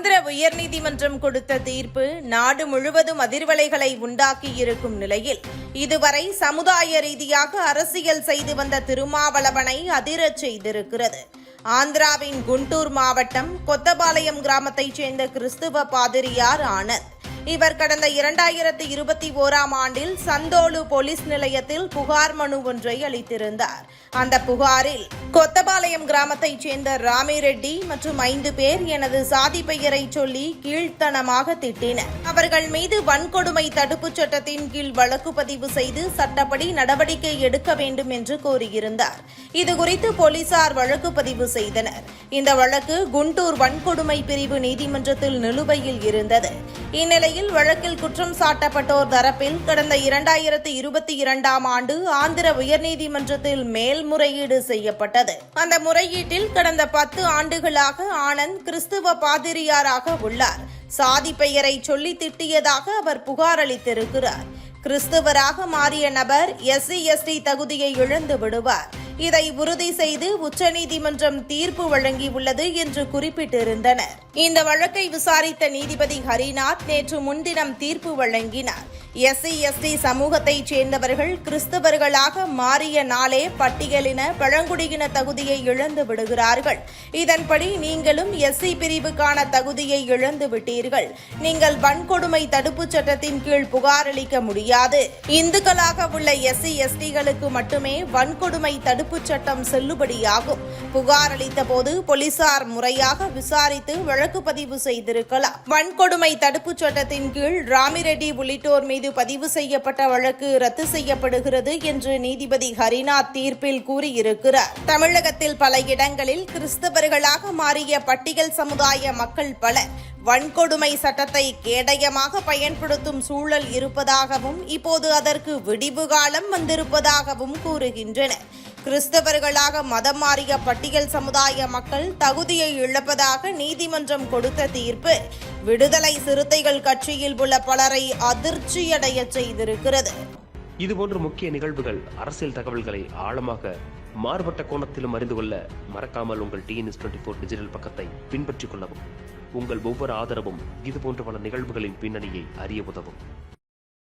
ஆந்திர உயர்நீதிமன்றம் கொடுத்த தீர்ப்பு நாடு முழுவதும் அதிர்வலைகளை உண்டாக்கியிருக்கும் நிலையில் இதுவரை சமுதாய ரீதியாக அரசியல் செய்து வந்த திருமாவளவனை அதிரச் செய்திருக்கிறது. ஆந்திராவின் குண்டூர் மாவட்டம் கொத்தபாளையம் கிராமத்தைச் சேர்ந்த கிறிஸ்துவ பாதிரியார் ஆனந்த். இவர் கடந்த இரண்டாயிரத்தி இருபத்தி ஓராம் ஆண்டில் சந்தோலு போலீஸ் நிலையத்தில் புகார் மனு ஒன்றை அளித்திருந்தார். அந்த புகாரில் கொத்தபாளையம் கிராமத்தைச் சேர்ந்த ராமிரெட்டி மற்றும் ஐந்து பேர் எனது சாதி பெயரை சொல்லி கீழ்த்தனமாக திட்டினர். அவர்கள் மீது வன்கொடுமை தடுப்புச் சட்டத்தின் கீழ் வழக்கு பதிவு செய்து சட்டப்படி நடவடிக்கை எடுக்க வேண்டும் என்று கோரியிருந்தார் இதுகுறித்து போலீசார் வழக்கு பதிவு செய்தனர். இந்த வழக்கு குண்டூர் வன்கொடுமை பிரிவு நீதிமன்றத்தில் நிலுவையில் இருந்தது. இந்நிலையில் வழக்கில் குற்றம் சாட்டப்பட்டோர் தரப்பில் கடந்த இரண்டாயிரத்து இருபத்தி இரண்டாம் ஆண்டு ஆந்திர உயர்நீதிமன்றத்தில் மேல்முறையீடு செய்யப்பட்டது. அந்த முறையீட்டில் கடந்த பத்து ஆண்டுகளாக ஆனந்த் கிறிஸ்துவ பாதிரியாராக உள்ளார். சாதி பெயரை சொல்லி திட்டியதாக அவர் புகார் அளித்திருக்கிறார். கிறிஸ்துவராக மாறிய நபர் எஸ்சி எஸ்டி தகுதியை இழந்து விடுவார். இதை உறுதி செய்து உச்சநீதிமன்றம் தீர்ப்பு வழங்கியுள்ளது என்று குறிப்பிட்டிருந்தனர். இந்த வழக்கை விசாரித்த நீதிபதி ஹரிநாத் நேற்று முன்தினம் தீர்ப்பு வழங்கினார். எஸ்சி எஸ்டி சமூகத்தைச் சேர்ந்தவர்கள் கிறிஸ்தவர்களாக மாறிய நாளே பட்டியலின பழங்குடியின தகுதியை இழந்து விடுகிறார்கள். இதன்படி நீங்களும் எஸ்சி பிரிவுக்கான தகுதியை இழந்து விட்டீர்கள். நீங்கள் வன்கொடுமை தடுப்புச் சட்டத்தின் கீழ் புகார் அளிக்க முடியாது. இந்துக்களாக உள்ள எஸ்சி எஸ்டிகளுக்கு மட்டுமே வன்கொடுமை தடுப்புச் சட்டம் செல்லுபடியாகும். புகார் அளித்த போது போலீசார் முறையாக விசாரித்து வழக்கு பதிவு செய்திருக்கலாம். வன்கொடுமை தடுப்புச் சட்டத்தின் கீழ் ராமிரெட்டி உள்ளிட்டோர் மீது பதிவு செய்யப்பட்ட வழக்கு ரத்து செய்யப்படுகிறது என்று நீதிபதி ஹரிநாத் தீர்ப்பில் கூறியிருக்கிறார். தமிழகத்தில் பல இடங்களில் கிறிஸ்தவர்களாக மாறிய பட்டியல் சமுதாய மக்கள் பலர் வன்கொடுமை சட்டத்தை கேடயமாக பயன்படுத்தும் சூழல் இருப்பதாகவும் இப்போது அதற்கு விடிவு காலம் வந்திருப்பதாகவும் கூறுகின்றனர். கிறிஸ்தவர்களாக மதம் மாறிய பட்டியல் சமுதாய மக்கள் தகுதியை இழப்பதாக நீதிமன்றம் கொடுத்த தீர்ப்பு. விடுதலை சிறுத்தைகள் கட்சியில் உள்ள பலரை அதிர்ச்சியடைய செய்திருக்கிறது. இதுபோன்ற முக்கிய நிகழ்வுகள் அரசியல் தகவல்களை ஆழமாக மாறுபட்ட கோணத்திலும் அறிந்து கொள்ள மறக்காமல் உங்கள் டிஎன்எஸ் டுவெண்ட்டி ஃபோர் டிஜிட்டல் பக்கத்தை பின்பற்றிக் கொள்ளவும். உங்கள் ஒவ்வொரு ஆதரவும் இதுபோன்ற பல நிகழ்வுகளின் பின்னணியை அறிய உதவும்.